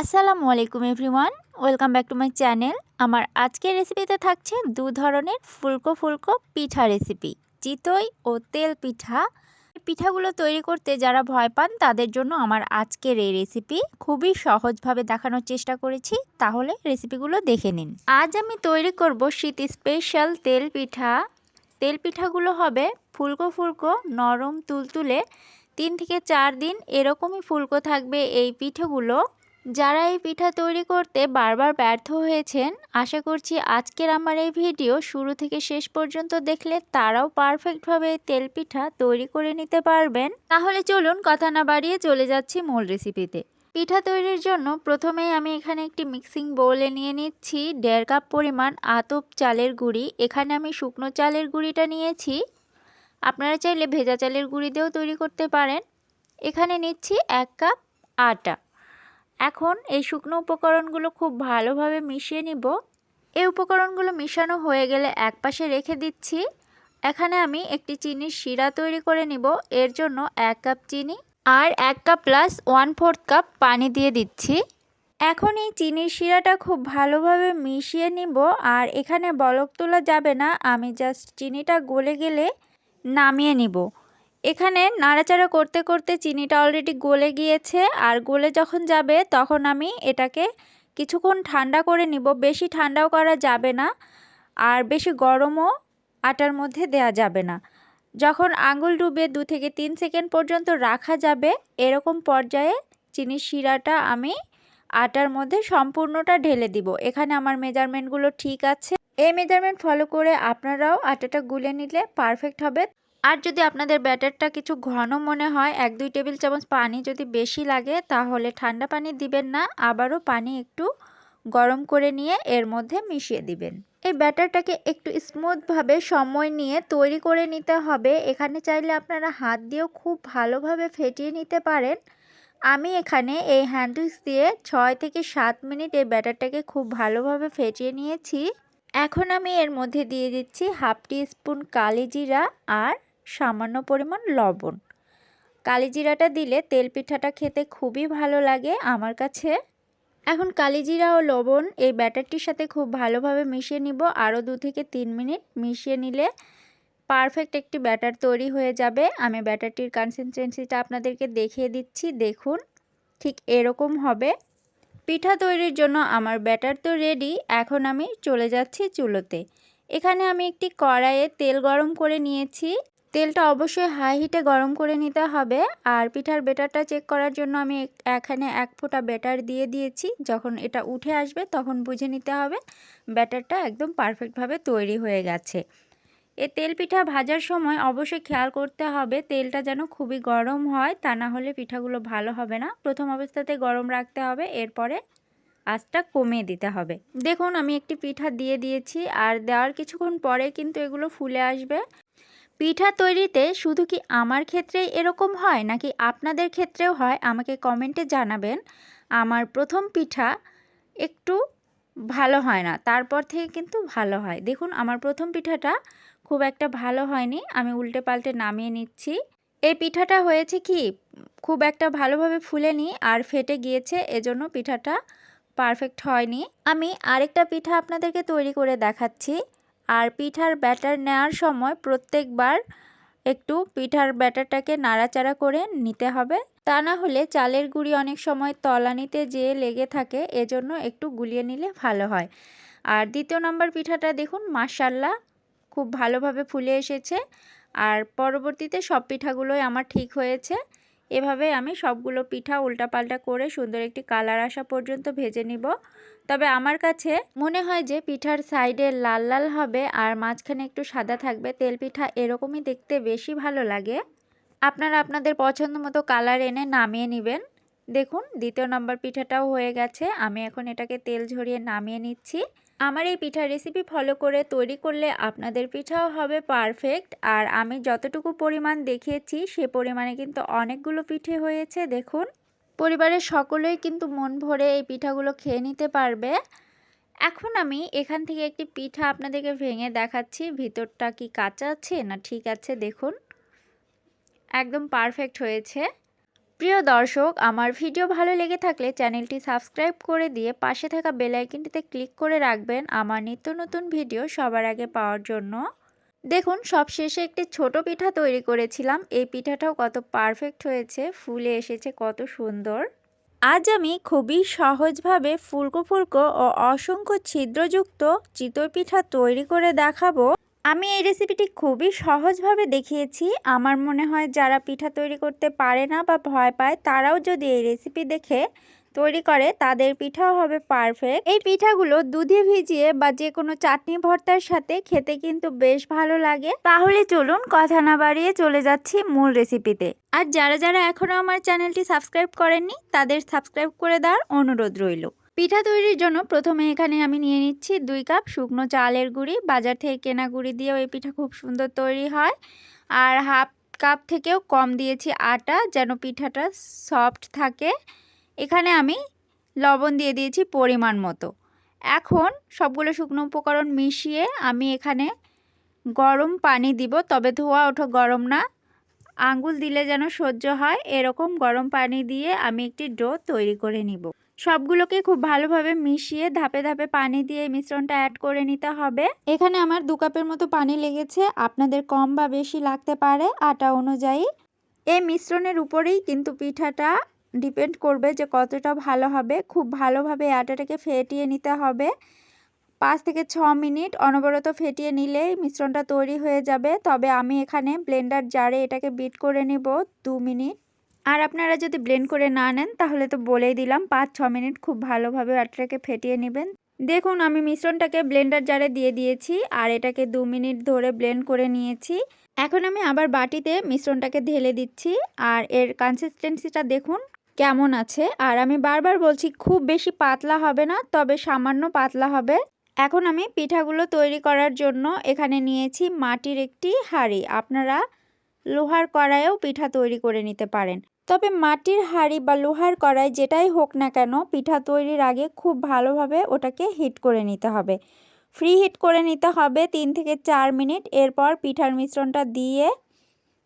আসসালামু আলাইকুম everyone, welcome back to my channel. আমার আজকের রেসিপিতে থাকছে দু ধরনের ফুলকো ফুলকো পিঠা রেসিপি, চিতই ও তেল পিঠা। পিঠাগুলো তৈরি করতে যারা ভয় পান, তাদের জন্য আমার আজকের এই রেসিপি খুবই সহজভাবে দেখানোর চেষ্টা করেছি, তাহলে রেসিপিগুলো দেখে নিন। আজ আমি তৈরি করব শীত স্পেশাল তেল পিঠা। তেল পিঠাগুলো হবে ফুলকো ফুলকো নরম তুলতুলে তিন থেকে চার দিন এরকমই ফুলকো থাকবে এই পিঠেগুলো। যারা এই পিঠা তৈরি করতে বারবার ব্যর্থ হয়েছেন, আশা করছি আজকের আমার এই ভিডিও শুরু থেকে শেষ পর্যন্ত দেখলে তারাও পারফেক্টভাবে তেল পিঠা তৈরি করে নিতে পারবেন। তাহলে চলুন কথা না বাড়িয়ে চলে যাচ্ছি মূল রেসিপিতে পিঠা তৈরির জন্য প্রথমেই আমি এখানে একটি মিক্সিং বোলে নিয়ে নিচ্ছি দেড় কাপ পরিমাণ আতপ চালের গুঁড়ি। এখানে আমি শুকনো চালের গুঁড়িটা নিয়েছি। আপনারা চাইলে ভেজা চালের গুঁড়ি দিয়েও তৈরি করতে পারেন। এখানে নিচ্ছি এক কাপ আটা। এখন এই শুকনো উপকরণগুলো খুব ভালোভাবে মিশিয়ে নিব। এই উপকরণগুলো মিশানো হয়ে গেলে একপাশে রেখে দিচ্ছি। এখানে আমি একটি চিনির শিরা তৈরি করে নিব। এর জন্য এক কাপ চিনি আর এক cup plus one fourth cup পানি দিয়ে দিচ্ছি। এখন এই চিনির শিরাটা খুব ভালোভাবে মিশিয়ে নিব। আর এখানে বলক তোলা যাবে না। আমি জাস্ট চিনিটা গলে গেলে নামিয়ে নিব। এখানে নাড়াচাড়া করতে করতে চিনিটা অলরেডি গলে গিয়েছে, আর গলে যখন যাবে তখন আমি এটাকে কিছুক্ষণ ঠান্ডা করে নিব। বেশি ঠান্ডাও করা যাবে না, আর বেশি গরমও আটার মধ্যে দেয়া যাবে না। যখন আঙুল ডুবে দু থেকে তিন সেকেন্ড পর্যন্ত রাখা যাবে, এরকম পর্যায়ে চিনির শিরাটা আমি আটার মধ্যে সম্পূর্ণটা ঢেলে দিব। এখানে আমার মেজারমেন্টগুলো ঠিক আছে। এই মেজারমেন্ট ফলো করে আপনারাও আটাটা গুলে নিলে পারফেক্ট হবে। আর যদি আপনাদের ব্যাটারটা কিছু ঘন মনে হয়, এক দুই টেবিল চামচ পানি যদি বেশি লাগে, তাহলে ঠান্ডা পানি দিবেন না, আবারও পানি একটু গরম করে নিয়ে এর মধ্যে মিশিয়ে দিবেন। এই ব্যাটারটাকে একটু স্মুথভাবে সময় নিয়ে তৈরি করে নিতে হবে। এখানে চাইলে আপনারা হাত দিয়েও খুব ভালোভাবে ফেটিয়ে নিতে পারেন। আমি এখানে এই হ্যান্ডউইক্স দিয়ে ছয় থেকে সাত মিনিট এই ব্যাটারটাকে খুব ভালোভাবে ফেটিয়ে নিয়েছি। এখন আমি এর মধ্যে দিয়ে দিচ্ছি হাফ টি স্পুন কালি জিরা আর সামান্য পরিমাণ লবণ। কালিজিরাটা দিলে তেল পিঠাটা খেতে খুবই ভালো লাগে আমার কাছে। এখন কালিজিরা ও লবণ এই ব্যাটারটির সাথে খুব ভালোভাবে মিশিয়ে নিব। আরও দু থেকে তিন মিনিট মিশিয়ে নিলে পারফেক্ট একটি ব্যাটার তৈরি হয়ে যাবে। আমি ব্যাটারটির কনসিস্টেন্সিটা আপনাদেরকে দেখিয়ে দিচ্ছি, দেখুন। ঠিক এরকম হবে। পিঠা তৈরির জন্য আমার ব্যাটার তো রেডি এখন আমি চলে যাচ্ছি চুলোতে। এখানে আমি একটি কড়াইয়ে তেল গরম করে নিয়েছি। তেলটা অবশ্যই হাই হিটে গরম করে নিতে হবে। আর পিঠার বেটারটা চেক করার জন্য আমি এখানে এক ফোঁটা ব্যাটার দিয়ে দিয়েছি। যখন এটা উঠে আসবে তখন বুঝে নিতে হবে ব্যাটারটা একদম পারফেক্টভাবে তৈরি হয়ে গেছে। এ তেল পিঠা ভাজার সময় অবশ্যই খেয়াল করতে হবে তেলটা যেন খুবই গরম হয়, তা না হলে পিঠাগুলো ভালো হবে না। প্রথম অবস্থাতে গরম রাখতে হবে, এরপরে আঁচটা কমিয়ে দিতে হবে। দেখুন, আমি একটি পিঠা দিয়ে দিয়েছি। আর দেওয়ার কিছুক্ষণ পরে কিন্তু এগুলো ফুলে আসবে। পিঠা তৈরিতে শুধু কি আমার ক্ষেত্রেই এরকম হয়, নাকি আপনাদের ক্ষেত্রেও হয়? আমাকে কমেন্টে জানাবেন। আমার প্রথম পিঠা একটু ভালো হয় না, তারপর থেকে কিন্তু ভালো হয়। দেখুন, আমার প্রথম পিঠাটা খুব একটা ভালো হয়নি, আমি উল্টে পাল্টে নামিয়ে নিচ্ছি। এই পিঠাটা হয়েছে কি, খুব একটা ভালোভাবে ফুলেনি আর ফেটে গিয়েছে, এজন্য পিঠাটা পারফেক্ট হয়নি। আমি আরেকটা পিঠা আপনাদেরকে তৈরি করে দেখাচ্ছি। আর পিঠার ব্যাটার নেওয়ার সময় প্রত্যেকবার একটু পিঠার ব্যাটারটাকে নাড়াচাড়া করে নিতে হবে। তা না হলে চালের গুঁড়ি অনেক সময় তলানিতে যেয়ে লেগে থাকে, এজন্য একটু গুলিয়ে নিলে ভালো হয়। আর দ্বিতীয় নম্বর পিঠাটা দেখুন মাসাল্লা খুব ভালোভাবে ফুলে এসেছে। আর পরবর্তীতে সব পিঠাগুলোই আমার ঠিক হয়েছে। এভাবে আমি সবগুলো পিঠা উল্টাপাল্টা করে সুন্দর একটি কালার আসা পর্যন্ত ভেজে নিব। তবে আমার কাছে মনে হয় যে পিঠার সাইডে লাল লাল হবে আর মাঝখানে একটু সাদা থাকবে, তেল পিঠা এরকমই দেখতে বেশি ভালো লাগে। আপনারা আপনাদের পছন্দ মতো কালার এনে নামিয়ে নেবেন। দেখুন, দ্বিতীয় নম্বর পিঠাটাও হয়ে গেছে। আমি এখন এটাকে তেল ঝরিয়ে নামিয়ে নিচ্ছি। আমার এই পিঠার রেসিপি ফলো করে তৈরি করলে আপনাদের পিঠাও হবে পারফেক্ট আর আমি যতটুকু পরিমাণ দেখিয়েছি, সে পরিমাণে কিন্তু অনেকগুলো পিঠে হয়েছে, দেখুন। পরিবারের সকলেই কিন্তু মন ভরে এই পিঠাগুলো খেয়ে নিতে পারবে। এখন আমি এখান থেকে একটি পিঠা আপনাদেরকে ভেঙে দেখাচ্ছি, ভিতরটা কি কাঁচা আছে না ঠিক আছে, দেখুন। একদম পারফেক্ট হয়েছে। প্রিয় দর্শক, আমার ভিডিও ভালো লেগে থাকলে চ্যানেলটি সাবস্ক্রাইব করে দিয়ে পাশে থাকা বেল আইকনটিতে ক্লিক করে রাখবেন আমার নিত্য নতুন ভিডিও সবার আগে পাওয়ার জন্য। দেখুন, সবশেষে একটি ছোট পিঠা তৈরি করেছিলাম। এই পিঠাটাও কত পারফেক্ট হয়েছে, ফুলে এসেছে কত সুন্দর। আজ আমি খুবই সহজভাবে ফুলকো ফুলকো ও অসংখ্য ছিদ্রযুক্ত চিতই পিঠা তৈরি করে দেখাবো। আমি এই রেসিপিটি খুবই সহজভাবে দেখিয়েছি। আমার মনে হয় যারা পিঠা তৈরি করতে পারে না বা ভয় পায়, তারাও যদি এই রেসিপি দেখে তৈরি করে, তাদের পিঠাও হবে পারফেক্ট এই পিঠাগুলো দুধে ভিজিয়ে বা যে কোনো চাটনি ভর্তার সাথে খেতে কিন্তু বেশ ভালো লাগে। তাহলে চলুন কথা না বাড়িয়ে চলে যাচ্ছি মূল রেসিপিতে আর যারা যারা এখনও আমার চ্যানেলটি সাবস্ক্রাইব করেননি, তাদের সাবস্ক্রাইব করে দেওয়ার অনুরোধ রইল। পিঠা তৈরির জন্য প্রথমে এখানে আমি নিয়ে নিচ্ছি দুই কাপ শুকনো চালের গুঁড়ি। বাজার থেকে কেনা গুঁড়ি দিয়েও এই পিঠা খুব সুন্দর তৈরি হয়। আর হাফ কাপ থেকেও কম দিয়েছি আটা যেন পিঠাটা সফট থাকে। এখানে আমি লবণ দিয়ে দিয়েছি পরিমাণ মতো। এখন সবগুলো শুকনো উপকরণ মিশিয়ে আমি এখানে গরম পানি দিব, তবে ধোয়া ওঠো গরম না। আঙ্গুল দিলে যেন সহ্য হয়, এরকম গরম পানি দিয়ে আমি একটি ডো তৈরি করে নিব। সবগুলোকে খুব ভালোভাবে মিশিয়ে ধাপে ধাপে পানি দিয়ে মিশ্রণটা অ্যাড করে নিতে হবে। এখানে আমার দু কাপের মতো পানি লেগেছে, আপনাদের কম বা বেশি লাগতে পারে আটা অনুযায়ী। এই মিশ্রণের উপরেই কিন্তু পিঠাটা ডিপেন্ড করবে যে কতটা ভালো হবে। খুব ভালোভাবে আটাটাকে ফেটিয়ে নিতে হবে। পাঁচ থেকে ছ মিনিট অনবরত ফেটিয়ে নিলেই মিশ্রণটা তৈরি হয়ে যাবে। তবে আমি এখানে ব্লেন্ডার জারে এটাকে বিট করে নেব দু মিনিট। আর আপনারা যদি ব্লেন্ড করে না নেন, তাহলে তো বলেই দিলাম, পাঁচ, ছ মিনিট খুব ভালোভাবে আটাটাকে ফেটিয়ে নেবেন। দেখুন, আমি মিশ্রণটাকে ব্লেন্ডার জারে দিয়ে দিয়েছি, আর এটাকে দু মিনিট ধরে ব্লেন্ড করে নিয়েছি। এখন আমি আবার বাটিতে মিশ্রণটাকে ঢেলে দিচ্ছি, আর এর কনসিস্টেন্সিটা দেখুন কেমন আছে। আর আমি বারবার বলছি, খুব বেশি পাতলা হবে না, তবে সামান্য পাতলা হবে। এখন আমি পিঠাগুলো তৈরি করার জন্য এখানে নিয়েছি মাটির একটি হাঁড়ি। আপনারা লোহার কড়াইয়েও পিঠা তৈরি করে নিতে পারেন। তবে মাটির হাঁড়ি বা লোহার কড়াই যেটাই হোক না কেন, পিঠা তৈরির আগে খুব ভালোভাবে ওটাকে হিট করে নিতে হবে। ফ্রি হিট করে নিতে হবে তিন থেকে চার মিনিট। এরপর পিঠার মিশ্রণটা দিয়ে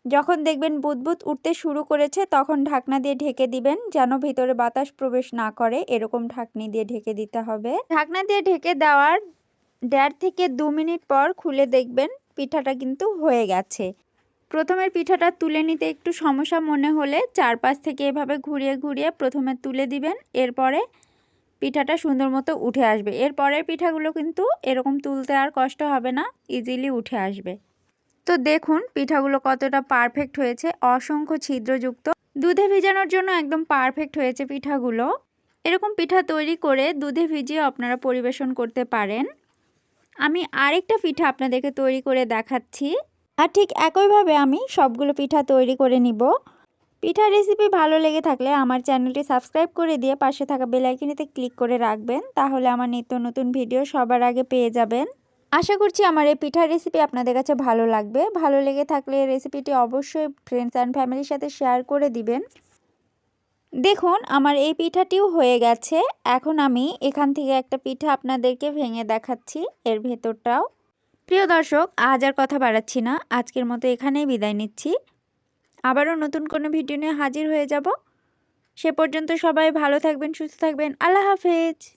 যখন দেখবেন বুদবুদ উঠতে শুরু করেছে, তখন ঢাকনা দিয়ে ঢেকে দিবেন যেন ভিতরে বাতাস প্রবেশ না করে। এরকম ঢাকনি দিয়ে ঢেকে দিতে হবে। ঢাকনা দিয়ে ঢেকে দেওয়ার দেড় থেকে দু মিনিট পর খুলে দেখবেন পিঠাটা কিন্তু হয়ে গেছে। প্রথমের পিঠাটা তুলে নিতে একটু সমস্যা মনে হলে চারপাশ থেকে এভাবে ঘুরিয়ে ঘুরিয়ে প্রথমে তুলে দিবেন। এরপরে পিঠাটা সুন্দর মতো উঠে আসবে। এরপরের পিঠাগুলো কিন্তু এরকম তুলতে আর কষ্ট হবে না ইজিলি উঠে আসবে। তো দেখুন পিঠাগুলো কতটা পারফেক্ট হয়েছে। অসংখ্য ছিদ্রযুক্ত। দুধে ভিজানোর জন্য একদম পারফেক্ট হয়েছে পিঠাগুলো। এরকম পিঠা তৈরি করে দুধে ভিজিয়ে আপনারা পরিবেশন করতে পারেন। আমি আরেকটা পিঠা আপনাদেরকে তৈরি করে দেখাচ্ছি। আর ঠিক একইভাবে আমি সবগুলো পিঠা তৈরি করে নিব। পিঠা রেসিপি ভালো লেগে থাকলে আমার চ্যানেলটি সাবস্ক্রাইব করে দিয়ে পাশে থাকা বেলাইকিনিতে ক্লিক করে রাখবেন, তাহলে আমার নিত্য নতুন ভিডিও সবার আগে পেয়ে যাবেন। আশা করছি আমার এই পিঠার রেসিপি আপনাদের কাছে ভালো লাগবে। ভালো লেগে থাকলে রেসিপিটি অবশ্যই ফ্রেন্ডস অ্যান্ড ফ্যামিলির সাথে শেয়ার করে দিবেন। দেখুন, আমার এই পিঠাটিও হয়ে গেছে। এখন আমি এখান থেকে একটা পিঠা আপনাদেরকে ভেঙে দেখাচ্ছি, এর ভেতরটাও। প্রিয় দর্শক, আজ আর কথা বাড়াচ্ছি না। আজকের মতো এখানেই বিদায় নিচ্ছি। আবারও নতুন কোনো ভিডিও নিয়ে হাজির হয়ে যাব। সে পর্যন্ত সবাই ভালো থাকবেন, সুস্থ থাকবেন। আল্লাহ হাফেজ।